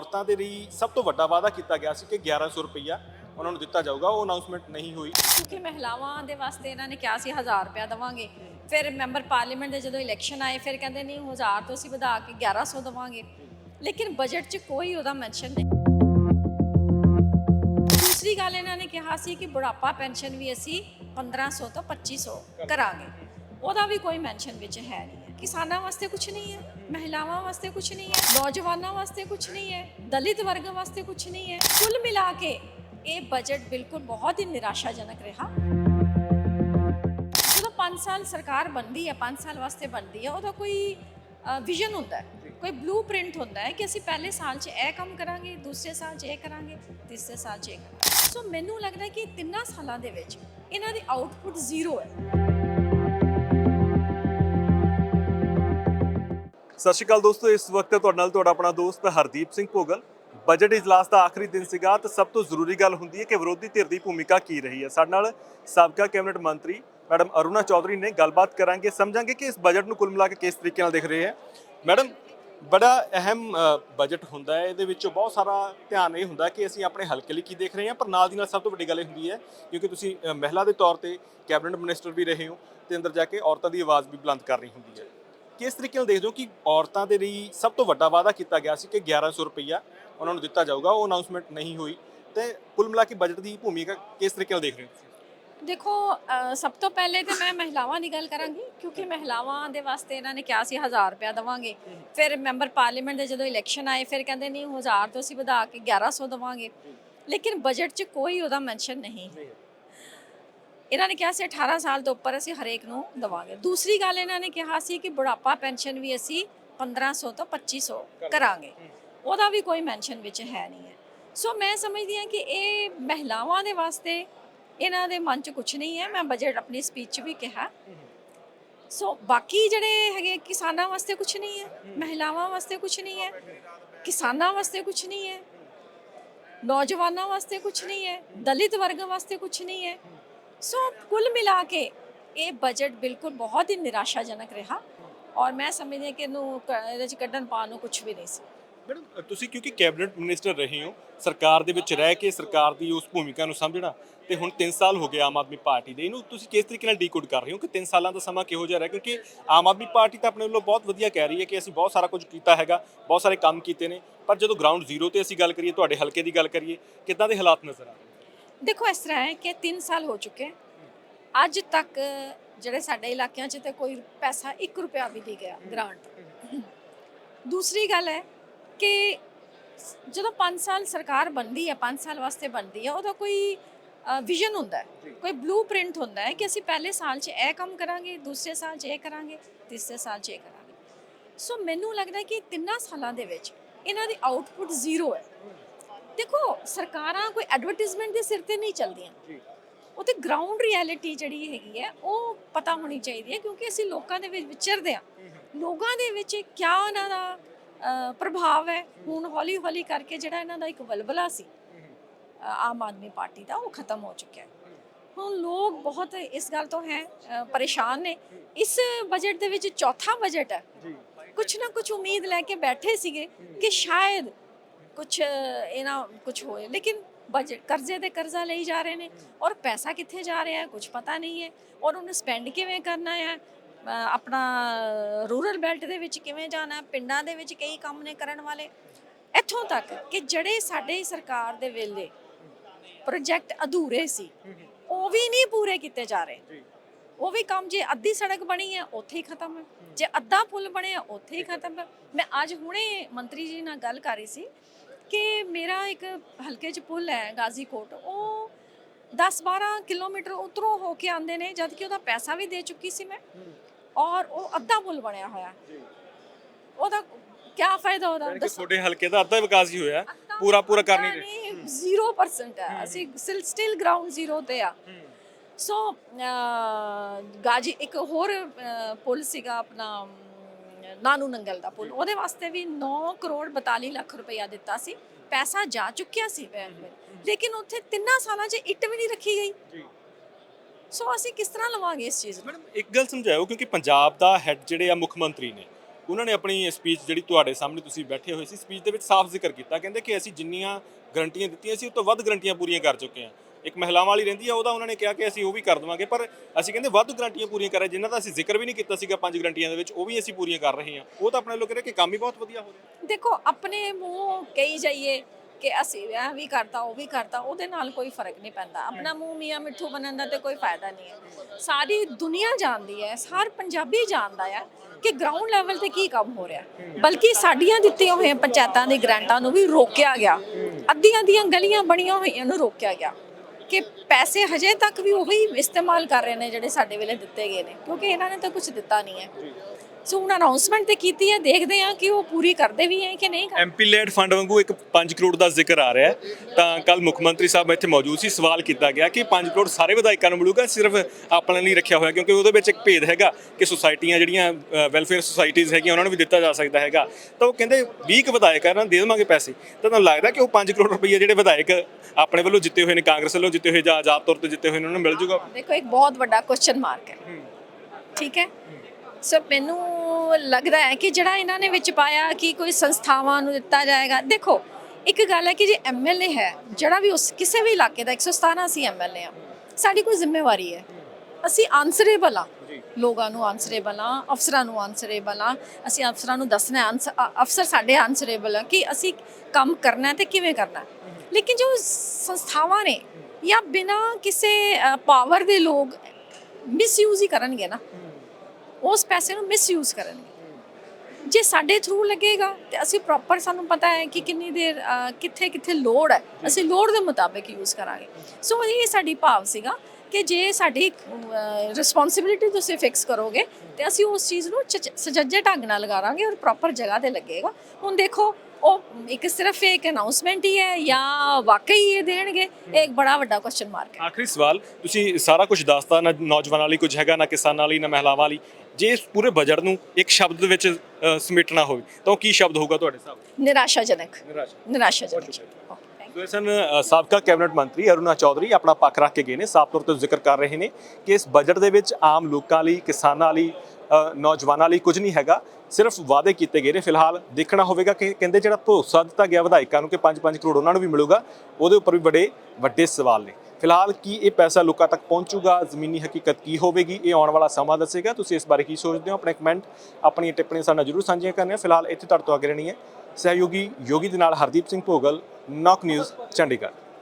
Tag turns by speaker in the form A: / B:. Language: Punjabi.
A: ਔਰਤਾਂ ਦੇ ਲਈ ਸਭ ਤੋਂ ਵੱਡਾ ਵਾਅਦਾ ਕੀਤਾ ਗਿਆ ਸੀ ਕਿ 1100 ਰੁਪਈਆ ਉਹਨਾਂ ਨੂੰ ਦਿੱਤਾ ਜਾਊਗਾ, ਉਹ ਅਨਾਉਂਸਮੈਂਟ ਨਹੀਂ ਹੋਈ।
B: ਕਿਉਂਕਿ ਮਹਿਲਾਵਾਂ ਦੇ ਵਾਸਤੇ ਇਹਨਾਂ ਨੇ ਕਿਹਾ ਸੀ 1000 ਰੁਪਇਆ ਦਵਾਂਗੇ। ਫਿਰ ਮੈਂਬਰ ਪਾਰਲੀਮੈਂਟ ਦੇ ਜਦੋਂ ਇਲੈਕਸ਼ਨ ਆਏ, ਫਿਰ ਕਹਿੰਦੇ ਨਹੀਂ 1000 ਤੋਂ ਅਸੀਂ ਵਧਾ ਕੇ 1100 ਦਵਾਂਗੇ। ਲੇਕਿਨ ਬਜਟ 'ਚ ਕੋਈ ਉਹਦਾ ਮੈਂਸ਼ਨ ਨਹੀਂ। ਦੂਸਰੀ ਗੱਲ ਇਹਨਾਂ ਨੇ ਕਿਹਾ ਸੀ ਕਿ ਬੁਢਾਪਾ ਪੈਨਸ਼ਨ ਵੀ ਅਸੀਂ 1500 ਤੋਂ 2500 ਕਰਾਂਗੇ। ਉਹਦਾ ਵੀ ਕੋਈ ਮੈਂਸ਼ਨ ਵਿੱਚ ਹੈ ਨਹੀਂ। ਕਿਸਾਨਾਂ ਵਾਸਤੇ ਕੁਝ ਨਹੀਂ ਹੈ, ਮਹਿਲਾਵਾਂ ਵਾਸਤੇ ਕੁਝ ਨਹੀਂ ਹੈ, ਨੌਜਵਾਨਾਂ ਵਾਸਤੇ ਕੁਝ ਨਹੀਂ ਹੈ, ਦਲਿਤ ਵਰਗ ਵਾਸਤੇ ਕੁਝ ਨਹੀਂ ਹੈ। ਕੁੱਲ ਮਿਲਾ ਕੇ ਇਹ ਬਜਟ ਬਿਲਕੁਲ ਬਹੁਤ ਹੀ ਨਿਰਾਸ਼ਾਜਨਕ ਰਿਹਾ। ਜਦੋਂ 5 ਸਾਲ ਸਰਕਾਰ ਬਣਦੀ ਹੈ 5 ਸਾਲ ਵਾਸਤੇ ਬਣਦੀ ਹੈ, ਉਹਦਾ ਕੋਈ ਵਿਜ਼ਨ ਹੁੰਦਾ ਹੈ, ਕੋਈ ਬਲੂਪ੍ਰਿੰਟ ਹੁੰਦਾ ਹੈ ਕਿ ਅਸੀਂ ਪਹਿਲੇ ਸਾਲ 'ਚ ਇਹ ਕੰਮ ਕਰਾਂਗੇ, ਦੂਸਰੇ ਸਾਲ 'ਚ ਇਹ ਕਰਾਂਗੇ, ਤੀਸਰੇ ਸਾਲ 'ਚ ਇਹ ਕਰਾਂਗੇ। ਸੋ ਮੈਨੂੰ ਲੱਗਦਾ ਕਿ ਤਿੰਨਾਂ ਸਾਲਾਂ ਦੇ ਵਿੱਚ ਇਹਨਾਂ ਦੀ ਆਊਟਪੁੱਟ ਜ਼ੀਰੋ ਹੈ।
A: ਸਤਿ ਸ਼੍ਰੀ ਅਕਾਲ ਦੋਸਤੋ, ਇਸ ਵਕਤ ਤੁਹਾਡੇ ਨਾਲ ਤੁਹਾਡਾ ਆਪਣਾ ਦੋਸਤ ਹਰਦੀਪ ਸਿੰਘ ਭੋਗਲ। ਬਜਟ ਇਜਲਾਸ ਦਾ ਆਖਰੀ ਦਿਨ ਸੀਗਾ ਤਾਂ ਸਭ ਤੋਂ ਜ਼ਰੂਰੀ ਗੱਲ ਹੁੰਦੀ ਹੈ ਕਿ ਵਿਰੋਧੀ ਧਿਰ ਦੀ ਭੂਮਿਕਾ ਕੀ ਰਹੀ ਹੈ। ਸਾਡੇ ਨਾਲ ਸਾਬਕਾ ਕੈਬਨਿਟ ਮੰਤਰੀ ਮੈਡਮ ਅਰੁਣਾ ਚੌਧਰੀ ਨੇ ਗੱਲਬਾਤ ਕਰਾਂਗੇ। ਸਮਝਾਂਗੇ ਕਿ ਇਸ ਬਜਟ ਨੂੰ ਕੁੱਲ ਮਿਲਾ ਕੇ ਕਿਸ ਤਰੀਕੇ ਨਾਲ ਦੇਖ ਰਹੇ ਹੈ। ਮੈਡਮ, ਬੜਾ ਅਹਿਮ ਬਜਟ ਹੁੰਦਾ ਹੈ। ਇਹਦੇ ਵਿੱਚੋਂ ਬਹੁਤ ਸਾਰਾ ਧਿਆਨ ਇਹ ਹੁੰਦਾ ਕਿ ਅਸੀਂ ਆਪਣੇ ਹਲਕੇ ਲਈ ਕੀ ਦੇਖ ਰਹੇ ਹਾਂ ਪਰ ਨਾਲ ਦੀ ਨਾਲ ਸਭ ਤੋਂ ਵੱਡੀ ਗੱਲ ਇਹ ਹੁੰਦੀ ਹੈ ਕਿਉਂਕਿ ਤੁਸੀਂ ਮਹਿਲਾ ਦੇ ਤੌਰ ਤੇ ਕੈਬਨਿਟ ਮਿਨਿਸਟਰ ਵੀ ਰਹੇ ਹੋ ਤੇ ਅੰਦਰ ਜਾ ਕੇ ਔਰਤਾਂ ਦੀ ਆਵਾਜ਼ ਵੀ ਬੁਲੰਦ ਕਰਨੀ ਹੁੰਦੀ ਹੈ। ਕਿਸ ਤਰੀਕੇ ਨਾਲ ਦੇਖਦੇ ਹੋ ਕਿ ਔਰਤਾਂ ਦੇ ਲਈ ਸਭ ਤੋਂ ਵੱਡਾ ਵਾਅਦਾ ਕੀਤਾ ਗਿਆ ਸੀ ਕਿ 1100 ਰੁਪਈਆ ਉਹਨਾਂ ਨੂੰ ਦਿੱਤਾ ਜਾਊਗਾ, ਉਹ ਅਨਾਉਂਸਮੈਂਟ ਨਹੀਂ ਹੋਈ। ਤੇ ਕੁੱਲ ਮਿਲਾ ਕੇ ਬਜਟ ਦੀ ਭੂਮਿਕਾ ਕਿਸ ਤਰੀਕੇ ਨਾਲ ਦੇਖ ਰਹੇ ਹੋ
B: ਦੇਖੋ ਸਭ ਤੋਂ ਪਹਿਲੇ ਤੇ ਮੈਂ ਮਹਿਲਾਵਾਂ ਦੀ ਗੱਲ ਕਰਾਂਗੀ, ਕਿਉਂਕਿ ਮਹਿਲਾਵਾਂ ਦੇ ਵਾਸਤੇ ਇਹਨਾਂ ਨੇ ਕਿਹਾ ਸੀ 1000 ਰੁਪਇਆ ਦਵਾਂਗੇ। ਫਿਰ ਮੈਂਬਰ ਪਾਰਲੀਮੈਂਟ ਦੇ ਜਦੋਂ ਇਲੈਕਸ਼ਨ ਆਏ, ਫਿਰ ਕਹਿੰਦੇ ਨਹੀਂ 1000 ਤੋਂ ਅਸੀਂ ਵਧਾ ਕੇ 1100 ਦਵਾਂਗੇ। ਲੇਕਿਨ ਬਜਟ 'ਚ ਕੋਈ ਉਹਦਾ ਮੈਂਸ਼ਨ ਨਹੀਂ। ਇਹਨਾਂ ਨੇ ਕਿਹਾ ਸੀ 18 ਸਾਲ ਤੋਂ ਉੱਪਰ ਅਸੀਂ ਹਰੇਕ ਨੂੰ ਦਵਾਂਗੇ। ਦੂਸਰੀ ਗੱਲ ਇਹਨਾਂ ਨੇ ਕਿਹਾ ਸੀ ਕਿ ਬੁਢਾਪਾ ਪੈਨਸ਼ਨ ਵੀ ਅਸੀਂ 1500 ਤੋਂ 2500 ਕਰਾਂਗੇ। ਉਹਦਾ ਵੀ ਕੋਈ ਮੈਂਸ਼ਨ ਵਿੱਚ ਹੈ ਨਹੀਂ ਹੈ। ਸੋ ਮੈਂ ਸਮਝਦੀ ਹਾਂ ਕਿ ਇਹ ਮਹਿਲਾਵਾਂ ਦੇ ਵਾਸਤੇ ਇਹਨਾਂ ਦੇ ਮਨ 'ਚ ਕੁਝ ਨਹੀਂ ਹੈ। ਮੈਂ ਬਜਟ ਆਪਣੀ ਸਪੀਚ 'ਚ ਵੀ ਕਿਹਾ। ਸੋ ਬਾਕੀ ਜਿਹੜੇ ਹੈਗੇ ਕਿਸਾਨਾਂ ਵਾਸਤੇ ਕੁਝ ਨਹੀਂ ਹੈ, ਮਹਿਲਾਵਾਂ ਵਾਸਤੇ ਕੁਝ ਨਹੀਂ ਹੈ, ਕਿਸਾਨਾਂ ਵਾਸਤੇ ਕੁਝ ਨਹੀਂ ਹੈ, ਨੌਜਵਾਨਾਂ ਵਾਸਤੇ ਕੁਝ ਨਹੀਂ ਹੈ, ਦਲਿਤ ਵਰਗ ਵਾਸਤੇ ਕੁਝ ਨਹੀਂ ਹੈ। ਸੋ ਕੁੱਲ ਮਿਲਾ ਕੇ ਇਹ ਬਜਟ ਬਿਲਕੁਲ ਬਹੁਤ ਹੀ ਨਿਰਾਸ਼ਾਜਨਕ ਰਿਹਾ ਔਰ ਮੈਂ ਸਮਝਦੀ ਹਾਂ ਕਿ ਇਹਨੂੰ ਕ- ਇਹਦੇ 'ਚ ਕੱਢਣ ਪਾਉਣ ਨੂੰ ਕੁਝ ਵੀ ਨਹੀਂ ਸੀ।
A: ਮੈਡਮ ਤੁਸੀਂ ਕਿਉਂਕਿ ਕੈਬਨਿਟ ਮਿਨਿਸਟਰ ਰਹੇ ਹੋ, ਸਰਕਾਰ ਦੇ ਵਿੱਚ ਰਹਿ ਕੇ ਸਰਕਾਰ ਦੀ ਉਸ ਭੂਮਿਕਾ ਨੂੰ ਸਮਝਣਾ ਤੇ ਹੁਣ 3 ਸਾਲ ਹੋ ਗਏ ਆਮ ਆਦਮੀ ਪਾਰਟੀ ਦੇ, ਇਹਨੂੰ ਤੁਸੀਂ ਕਿਸ ਤਰੀਕੇ ਨਾਲ ਡੀਕੋਡ ਕਰ ਰਹੇ ਹੋ ਕਿ 3 ਸਾਲਾਂ ਦਾ ਸਮਾਂ ਕਿਹੋ ਜਿਹਾ ਰਿਹਾ? ਕਿਉਂਕਿ ਆਮ ਆਦਮੀ ਪਾਰਟੀ ਤਾਂ ਆਪਣੇ ਵੱਲੋਂ ਬਹੁਤ ਵਧੀਆ ਕਹਿ ਰਹੀ ਹੈ ਕਿ ਅਸੀਂ ਬਹੁਤ ਸਾਰਾ ਕੁਝ ਕੀਤਾ ਹੈਗਾ, ਬਹੁਤ ਸਾਰੇ ਕੰਮ ਕੀਤੇ ਨੇ, ਪਰ ਜਦੋਂ ਗਰਾਊਂਡ ਜ਼ੀਰੋ ਤੇ ਅਸੀਂ ਗੱਲ ਕਰੀਏ, ਤੁਹਾਡੇ ਹਲਕੇ ਦੀ ਗੱਲ ਕਰੀਏ, ਕਿੱਦਾਂ ਦੇ ਹਾਲਾਤ ਨਜ਼ਰ ਆ ਰਹੇ ਨੇ?
B: ਦੇਖੋ ਇਸ ਤਰ੍ਹਾਂ ਹੈ ਕਿ 3 ਸਾਲ ਹੋ ਚੁੱਕੇ ਅੱਜ ਤੱਕ ਜਿਹੜੇ ਸਾਡੇ ਇਲਾਕਿਆਂ 'ਚ ਤੇ ਕੋਈ ਪੈਸਾ 1 ਰੁਪਿਆ ਵੀ ਨਹੀਂ ਗਿਆ ਗ੍ਰਾਂਟ ਦੂਸਰੀ ਗੱਲ ਹੈ ਕਿ ਜਦੋਂ 5 ਸਾਲ ਸਰਕਾਰ ਬਣਦੀ ਹੈ 5 ਸਾਲ ਵਾਸਤੇ ਬਣਦੀ ਹੈ ਉਹਦਾ ਕੋਈ ਵਿਜ਼ਨ ਹੁੰਦਾ ਹੈ। ਕੋਈ ਬਲੂਪ੍ਰਿੰਟ ਹੁੰਦਾ ਹੈ ਕਿ ਅਸੀਂ ਪਹਿਲੇ ਸਾਲ 'ਚ ਇਹ ਕੰਮ ਕਰਾਂਗੇ ਦੂਸਰੇ ਸਾਲ 'ਚ ਇਹ ਕਰਾਂਗੇ ਤੀਸਰੇ ਸਾਲ 'ਚ ਇਹ ਕਰਾਂਗੇ। ਸੋ ਮੈਨੂੰ ਲੱਗਦਾ ਹੈ ਕਿ ਤਿੰਨਾਂ ਸਾਲਾਂ ਦੇ ਵਿੱਚ ਇਹਨਾਂ ਦੀ ਆਊਟਪੁੱਟ ਜ਼ੀਰੋ ਹੈ। ਦੇਖੋ ਸਰਕਾਰਾਂ ਕੋਈ ਐਡਵਰਟਾਈਜ਼ਮੈਂਟ ਦੇ ਸਿਰ ਤੇ ਨਹੀਂ ਚੱਲਦੀਆਂ। ਉਹ ਤੇ ਗਰਾਊਂਡ ਰਿਐਲਿਟੀ ਜਿਹੜੀ ਹੈਗੀ ਹੈ ਉਹ ਪਤਾ ਹੋਣੀ ਚਾਹੀਦੀ ਹੈ ਕਿਉਂਕਿ ਅਸੀਂ ਲੋਕਾਂ ਦੇ ਵਿੱਚ ਵਿਚਰਦੇ ਆ ਲੋਕਾਂ ਦੇ ਵਿੱਚ ਕਿਆ ਉਹਨਾਂ ਦਾ ਪ੍ਰਭਾਵ ਹੈ? ਹੁਣ ਹੌਲੀ ਹੌਲੀ ਕਰਕੇ ਜਿਹੜਾ ਇਹਨਾਂ ਦਾ ਇੱਕ ਵਲਵਲਾ ਸੀ ਆਮ ਆਦਮੀ ਪਾਰਟੀ ਦਾ ਉਹ ਖਤਮ ਹੋ ਚੁੱਕਿਆ ਹੈ। ਹੁਣ ਲੋਕ ਬਹੁਤ ਇਸ ਗੱਲ ਤੋਂ ਹੈ ਪਰੇਸ਼ਾਨ ਨੇ। ਇਸ ਬਜਟ ਦੇ ਵਿੱਚ ਚੌਥਾ ਬਜਟ ਹੈ। ਕੁਝ ਨਾ ਕੁਝ ਉਮੀਦ ਲੈ ਕੇ ਬੈਠੇ ਸੀਗੇ ਕਿ ਸ਼ਾਇਦ ਕੁਝ ਇਹਨਾਂ ਕੁਝ ਹੋਏ। ਲੇਕਿਨ ਬਜਟ ਕਰਜ਼ੇ ਤੇ ਕਰਜ਼ਾ ਲਈ ਜਾ ਰਹੇ ਨੇ ਔਰ ਪੈਸਾ ਕਿੱਥੇ ਜਾ ਰਿਹਾ ਹੈ ਕੁਝ ਪਤਾ ਨਹੀਂ ਹੈ। ਔਰ ਉਹਨੂੰ ਸਪੈਂਡ ਕਿਵੇਂ ਕਰਨਾ ਹੈ? ਆਪਣਾ ਰੂਰਲ ਬੈਲਟ ਦੇ ਵਿੱਚ ਕਿਵੇਂ ਜਾਣਾ ਪਿੰਡਾਂ ਦੇ ਵਿੱਚ ਕਈ ਕੰਮ ਨੇ ਕਰਨ ਵਾਲੇ। ਇੱਥੋਂ ਤੱਕ ਕਿ ਜਿਹੜੇ ਸਾਡੇ ਸਰਕਾਰ ਦੇ ਵੇਲੇ ਪ੍ਰੋਜੈਕਟ ਅਧੂਰੇ ਸੀ ਉਹ ਵੀ ਨਹੀਂ ਪੂਰੇ ਕੀਤੇ ਜਾ ਰਹੇ। ਉਹ ਵੀ ਕੰਮ ਜੇ ਅੱਧੀ ਸੜਕ ਬਣੀ ਹੈ ਉੱਥੇ ਹੀ ਖਤਮ ਹੈ। ਜੇ ਅੱਧਾ ਪੁਲ ਬਣਿਆ ਉੱਥੇ ਹੀ। ਖਤਮ ਹੈ। ਮੈਂ ਅੱਜ ਹੁਣੇ ਮੰਤਰੀ ਜੀ ਨਾਲ ਗੱਲ ਕਰ ਰਹੀ ਸੀ। ਕਿ ਮੇਰਾ ਇੱਕ ਹਲਕੇ 'ਚ ਪੁਲ ਹੈ ਗਾਜ਼ੀਕੋਟ ਉਹ 10-12 ਕਿਲੋਮੀਟਰ ਉਤਰੋਂ ਹੋ ਕੇ ਆਉਂਦੇ ਨੇ ਜਦ ਕਿ ਉਹਦਾ ਪੈਸਾ ਵੀ ਦੇ ਚੁੱਕੀ ਸੀ ਮੈਂ ਔਰ ਉਹ ਅੱਧਾ ਪੁਲ ਬਣਿਆ ਹੋਇਆ। ਉਹਦਾ ਕੀ ਫਾਇਦਾ ਉਹਦਾ?
A: ਤੁਹਾਡੇ ਹਲਕੇ ਦਾ ਅੱਧਾ ਵਿਕਾਸ ਹੀ ਹੋਇਆ ਪੂਰਾ ਪੂਰਾ ਕਰ ਨਹੀਂ ਰਹੇ
B: ਨਹੀਂ 0% ਹੈ। ਅਸੀਂ ਸਟਿਲ ਗਰਾਊਂਡ ਜ਼ੀਰੋ ਤੇ ਆ। ਸੋ ਗਾਜੀ ਇੱਕ ਹੋਰ ਪੁਲ ਸੀਗਾ ਆਪਣਾ ਨਾਨੂ ਨੰਗਲ ਦਾ ਪੁਲ। ਉਹਦੇ ਵਾਸਤੇ ਵੀ 9 ਕਰੋੜ 42 ਲੱਖ ਰੁਪਇਆ ਦਿੱਤਾ ਸੀ। ਪੈਸਾ ਜਾ ਚੁੱਕਿਆ ਸੀ ਬੈਂਕ ਵਿੱਚ। ਲੇਕਿਨ ਉੱਥੇ ਤਿੰਨਾਂ ਸਾਲਾਂ 'ਚ ਇੱਟ ਵੀ ਨਹੀਂ ਰੱਖੀ ਗਈ।
A: ਜੀ।
B: ਸੋ ਅਸੀਂ ਕਿਸ ਤਰ੍ਹਾਂ ਲਵਾਂਗੇ ਇਸ ਚੀਜ਼ ਨੂੰ?
A: ਮੈਡਮ ਇੱਕ ਗੱਲ ਸਮਝਾਓ ਕਿਉਂਕਿ ਪੰਜਾਬ ਦਾ ਹੈੱਡ ਜਿਹੜੇ ਆ ਮੁੱਖ ਮੰਤਰੀ ਨੇ ਉਹਨਾਂ ਨੇ ਆਪਣੀ ਸਪੀਚ ਜਿਹੜੀ ਤੁਹਾਡੇ ਸਾਹਮਣੇ ਤੁਸੀਂ ਬੈਠੇ ਹੋਏ ਸੀ ਸਪੀਚ ਦੇ ਵਿੱਚ ਸਾਫ਼ ਜ਼ਿਕਰ ਕੀਤਾ। ਕਹਿੰਦੇ ਕਿ ਅਸੀਂ ਜਿੰਨੀਆਂ ਗਰੰਟੀਆਂ ਦਿੱਤੀਆਂ ਸੀ ਉਹ ਤੋਂ ਵੱਧ ਗਰੰਟੀਆਂ ਪੂਰੀਆਂ ਕਰ ਚੁੱਕੇ ਹਾਂ। ਇੱਕ ਮਹਿਲਾਵਾਂ ਵਾਲੀ ਰਹਿੰਦੀ ਆ, ਉਹਦਾ ਉਹਨਾਂ ਨੇ ਕਿਹਾ ਕਿ ਅਸੀਂ ਉਹ ਵੀ ਕਰ ਦੇਵਾਂਗੇ, ਪਰ ਅਸੀਂ ਕਹਿੰਦੇ ਵੱਧ ਗਰੰਟੀਆਂ ਪੂਰੀਆਂ ਕਰ ਰਹੇ, ਜਿਨ੍ਹਾਂ ਦਾ ਅਸੀਂ ਜ਼ਿਕਰ ਵੀ ਨਹੀਂ ਕੀਤਾ ਸੀਗਾ ਪੰਜ ਗਰੰਟੀਆਂ ਦੇ ਵਿੱਚ, ਉਹ ਵੀ ਅਸੀਂ ਪੂਰੀਆਂ ਕਰ ਰਹੇ ਹਾਂ। ਉਹ ਤਾਂ ਆਪਣੇ ਲੋਕ ਕਹਿੰਦੇ ਕਿ ਕੰਮ ਹੀ ਬਹੁਤ ਵਧੀਆ ਹੋ ਰਿਹਾ।
B: ਦੇਖੋ, ਆਪਣੇ ਮੂੰਹ ਕਹੀ ਜਾਈਏ ਕਿ ਅਸੀਂ ਇਹ ਵੀ ਕਰਤਾ, ਉਹ ਵੀ ਕਰਤਾ, ਉਹਦੇ ਨਾਲ ਕੋਈ ਫ਼ਰਕ ਨਹੀਂ ਪੈਂਦਾ। ਆਪਣਾ ਮੂੰਹ ਮੀਆਂ ਮਿੱਠੂ ਬਣਨ ਦਾ ਤੇ ਕੋਈ ਫਾਇਦਾ ਨਹੀਂ ਹੈ। ਸਾਰੀ ਦੁਨੀਆ ਜਾਣਦੀ ਹੈ, ਹਰ ਪੰਜਾਬੀ ਜਾਣਦਾ ਹੈ ਕਿ ਗਰਾਊਂਡ ਲੈਵਲ ਤੇ ਕੀ ਕੰਮ ਹੋ ਰਿਹਾ। ਬਲਕਿ ਸਾਡੀਆਂ ਦਿੱਤੀਆਂ ਹੋਈਆਂ ਪੰਚਾਇਤਾਂ ਦੀ ਗ੍ਰਾਂਟਾਂ ਨੂੰ ਵੀ ਰੋਕਿਆ ਗਿਆ। ਅੱਧੀਆਂ ਦੀਆਂ ਗਲੀਆਂ ਬਣੀਆਂ ਹੋਈਆਂ ਨੂੰ ਰੋਕਿਆ ਗਿਆ। ਕਿ ਪੈਸੇ ਹਜੇ ਤੱਕ ਵੀ ਉਹੀ ਇਸਤੇਮਾਲ ਕਰ ਰਹੇ ਨੇ ਜਿਹੜੇ ਸਾਡੇ ਵੇਲੇ ਦਿੱਤੇ ਗਏ ਨੇ, ਕਿਉਂਕਿ ਇਹਨਾਂ ਨੇ ਤਾਂ ਕੁਝ ਦਿੱਤਾ ਨਹੀਂ ਹੈ। ਸੋ ਹੁਣ ਅਨਾਉਂਸਮੈਂਟ ਤੇ ਕੀਤੀ ਹੈ ਦੇਖਦੇ ਹਾਂ ਕਿ ਉਹ ਪੂਰੀ ਕਰਦੇ ਵੀ ਹੈ ਕਿ ਨਹੀਂ ਕਰਦੇ।
A: ਐਮਪੀ ਲੈਡ ਫੰਡ ਵਾਂਗੂ ਇੱਕ 5 ਕਰੋੜ ਦਾ ਜ਼ਿਕਰ ਆ ਰਿਹਾ ਹੈ। ਤਾਂ ਕੱਲ ਮੁੱਖ ਮੰਤਰੀ ਸਾਹਿਬ ਇੱਥੇ ਮੌਜੂਦ ਸੀ ਸਵਾਲ ਕੀਤਾ ਗਿਆ ਕਿ 5 ਕਰੋੜ ਸਾਰੇ ਵਿਧਾਇਕਾਂ ਨੂੰ ਮਿਲੂਗਾ ਸਿਰਫ ਆਪਣੇ ਲਈ ਰੱਖਿਆ ਹੋਇਆ ਕਿਉਂਕਿ ਉਹਦੇ ਵਿੱਚ ਇੱਕ ਭੇਦ ਹੈਗਾ ਕਿ ਸੁਸਾਇਟੀਆਂ ਜਿਹੜੀਆਂ ਵੈਲਫੇਅਰ ਸੁਸਾਇਟੀਆਂ ਹੈਗੀਆਂ ਉਹਨਾਂ ਨੂੰ ਵੀ ਦਿੱਤਾ ਜਾ ਸਕਦਾ ਹੈਗਾ। ਤਾਂ ਉਹ ਕਹਿੰਦੇ 20 ਕੁ ਵਿਧਾਇਕ ਆ, ਇਹਨਾਂ ਨੂੰ ਦੇ ਦੇਵਾਂਗੇ ਪੈਸੇ। ਤਾਂ ਤੁਹਾਨੂੰ ਲੱਗਦਾ ਕਿ ਉਹ 5 ਕਰੋੜ ਰੁਪਏ ਜਿਹੜੇ ਵਿਧਾਇਕ ਆਪਣੇ ਵੱਲੋਂ ਜਿੱਤੇ ਹੋਏ ਨੇ ਕਾਂਗਰਸ ਵੱਲੋਂ ਜਿੱਤੇ ਹੋਏ ਜਾਂ ਆਜ਼ਾਦ ਤੌਰ ਤੇ ਜਿੱਤੇ ਹੋਏ ਨੇ ਉਹਨਾਂ ਨੂੰ ਮਿਲ ਜੂਗਾ?
B: ਦੇਖੋ ਇੱਕ ਬਹੁਤ ਵੱਡਾ ਕੁਐਸਚਨ ਮਾਰਕ ਹੈ। ਠੀਕ ਹੈ? ਸੋ ਮੈਨੂੰ ਲੱਗਦਾ ਹੈ ਕਿ ਜਿਹੜਾ ਇਹਨਾਂ ਨੇ ਵਿੱਚ ਪਾਇਆ ਕਿ ਕੋਈ ਸੰਸਥਾਵਾਂ ਨੂੰ ਦਿੱਤਾ ਜਾਏਗਾ। ਦੇਖੋ ਇੱਕ ਗੱਲ ਹੈ ਕਿ ਜੇ ਐਮਐਲਏ ਹੈ ਜਿਹੜਾ ਵੀ ਉਸ ਕਿਸੇ ਵੀ ਇਲਾਕੇ ਦਾ 117 ਅਸੀਂ ਐਮਐਲਏ ਆ ਸਾਡੀ ਕੋਈ ਜ਼ਿੰਮੇਵਾਰੀ ਹੈ। ਅਸੀਂ ਆਨਸਰੇਬਲ ਆ ਲੋਕਾਂ ਨੂੰ ਆਨਸਰੇਬਲ ਆ ਅਫਸਰਾਂ ਨੂੰ ਆਨਸਰੇਬਲ ਆ ਅਸੀਂ ਅਫਸਰਾਂ ਨੂੰ ਦੱਸਣਾ ਅਫਸਰ ਸਾਡੇ ਆਨਸਰੇਬਲ ਆ ਕਿ ਅਸੀਂ ਕੰਮ ਕਰਨਾ ਤੇ ਕਿਵੇਂ ਕਰਨਾ। ਲੇਕਿਨ ਜੋ ਸੰਸਥਾਵਾਂ ਨੇ ਜਾਂ ਬਿਨਾ ਕਿਸੇ ਪਾਵਰ ਦੇ ਲੋਕ ਮਿਸਯੂਜ਼ ਹੀ ਕਰਨਗੇ ਨਾ। ਉਸ ਪੈਸੇ ਨੂੰ ਮਿਸਯੂਜ਼ ਕਰਨਗੇ। ਜੇ ਸਾਡੇ ਥਰੂ ਲੱਗੇਗਾ, ਤੇ ਅਸੀਂ ਪ੍ਰੋਪਰ ਸਾਨੂੰ ਪਤਾ ਹੈ ਕਿ ਕਿੰਨੀ ਦੇਰ ਕਿੱਥੇ ਕਿੱਥੇ ਲੋੜ ਹੈ। ਅਸੀਂ ਲੋੜ ਦੇ ਮੁਤਾਬਿਕ ਯੂਜ਼ ਕਰਾਂਗੇ। ਸੋ ਇਹ ਸਾਡੀ ਭਾਵ ਸੀਗਾ ਕਿ ਜੇ ਸਾਡੀ ਰਿਸਪੌਂਸਿਬਿਲਿਟੀ ਤੁਸੀਂ ਫਿਕਸ ਕਰੋਗੇ, ਤੇ ਅਸੀਂ ਉਸ ਚੀਜ਼ ਨੂੰ ਚ- ਸੁਚੱਜੇ ਢੰਗ ਨਾਲ ਲਗਾਵਾਂਗੇ ਔਰ ਪ੍ਰੋਪਰ ਜਗ੍ਹਾ ਤੇ ਲੱਗੇਗਾ। ਹੁਣ ਦੇਖੋ ਉਹ ਇੱਕ ਸਿਰਫ ਇੱਕ ਅਨਾਉਂਸਮੈਂਟ ਹੀ ਹੈ ਜਾਂ ਵਾਕਈ ਇਹ ਦੇਣਗੇ? ਇਹ ਇੱਕ ਬੜਾ ਵੱਡਾ ਕੁਐਸਚਨ ਮਾਰਕ ਹੈ।
A: ਆਖਰੀ ਸਵਾਲ ਤੁਸੀਂ ਸਾਰਾ ਕੁਝ ਦੱਸਤਾ ਨਾ ਨੌਜਵਾਨਾਂ ਲਈ ਕੁਝ ਹੈਗਾ ਨਾ ਕਿਸਾਨਾਂ ਲਈ ਨਾ ਮਹਿਲਾਵਾਂ ਲਈ। ਜੇ ਇਸ ਪੂਰੇ ਬਜਟ ਨੂੰ ਇੱਕ ਸ਼ਬਦ ਦੇ ਵਿੱਚ ਸਮੇਟਣਾ ਹੋਵੇ ਤਾਂ ਕੀ ਸ਼ਬਦ ਹੋਊਗਾ ਤੁਹਾਡੇ ਹਿਸਾਬ
B: ਨਿਰਾਸ਼ਾਜਨਕ।
A: ਨਿਰਾਸ਼ਾ
B: ਨਿਰਾਸ਼ਾਜਨਕ।
A: ਬਹੁਤ ਸਨ ਸਾਬਕਾ ਕੈਬਨਿਟ ਮੰਤਰੀ ਅਰੁਣਾ ਚੌਧਰੀ ਆਪਣਾ ਪੱਖ ਰੱਖ ਕੇ ਗਏ ਨੇ, ਸਾਫ਼ ਤੌਰ ਤੇ ਜ਼ਿਕਰ ਕਰ ਰਹੇ ਨੇ ਕਿ ਇਸ ਬਜਟ ਦੇ ਵਿੱਚ ਆਮ ਲੋਕਾਂ ਲਈ, ਕਿਸਾਨਾਂ ਲਈ ਨੌਜਵਾਨਾਂ ਲਈ ਕੁਝ ਨਹੀਂ ਹੈਗਾ, ਸਿਰਫ ਵਾਅਦੇ ਕੀਤੇ ਗਏ ਨੇ। ਫਿਲਹਾਲ ਦੇਖਣਾ ਹੋਵੇਗਾ ਕਿ ਕਹਿੰਦੇ ਜਿਹੜਾ ਭਰੋਸਾ ਦਿੱਤਾ ਗਿਆ ਵਿਧਾਇਕਾਂ ਨੂੰ ਕਿ 5-5 ਕਰੋੜ ਉਹਨਾਂ ਨੂੰ ਵੀ ਮਿਲੂਗਾ, ਉਹਦੇ ਉੱਪਰ ਵੀ ਬੜੇ ਵੱਡੇ ਸਵਾਲ ਨੇ। ਫਿਲਹਾਲ ਕੀ ਇਹ ਪੈਸਾ ਲੋਕਾਂ ਤੱਕ ਪਹੁੰਚੂਗਾ, ਜ਼ਮੀਨੀ ਹਕੀਕਤ ਕੀ ਹੋਵੇਗੀ, ਇਹ ਆਉਣ ਵਾਲਾ ਸਮਾਂ ਦੱਸੇਗਾ। ਤੁਸੀਂ ਇਸ ਬਾਰੇ ਕੀ ਸੋਚਦੇ ਹੋ? ਆਪਣੇ ਕਮੈਂਟ ਆਪਣੀ ਟਿੱਪਣੀਆਂ ਸਾਡੇ ਨਾਲ ਜਰੂਰ ਸਾਂਝੀਆਂ ਕਰਨੀਆਂ। ਫਿਲਹਾਲ ਇੱਥੇ ਤੁਹਾਡੇ ਤੋਂ ਅੱਗੇ ਰਹਿਣੀ ਹੈ। ਸਹਿਯੋਗੀ ਯੋਗੀ ਦੇ ਨਾਲ ਹਰਦੀਪ ਸਿੰਘ ਭੋਗਲ ਨੌਕ ਨਿਊਜ਼ ਚੰਡੀਗੜ੍ਹ।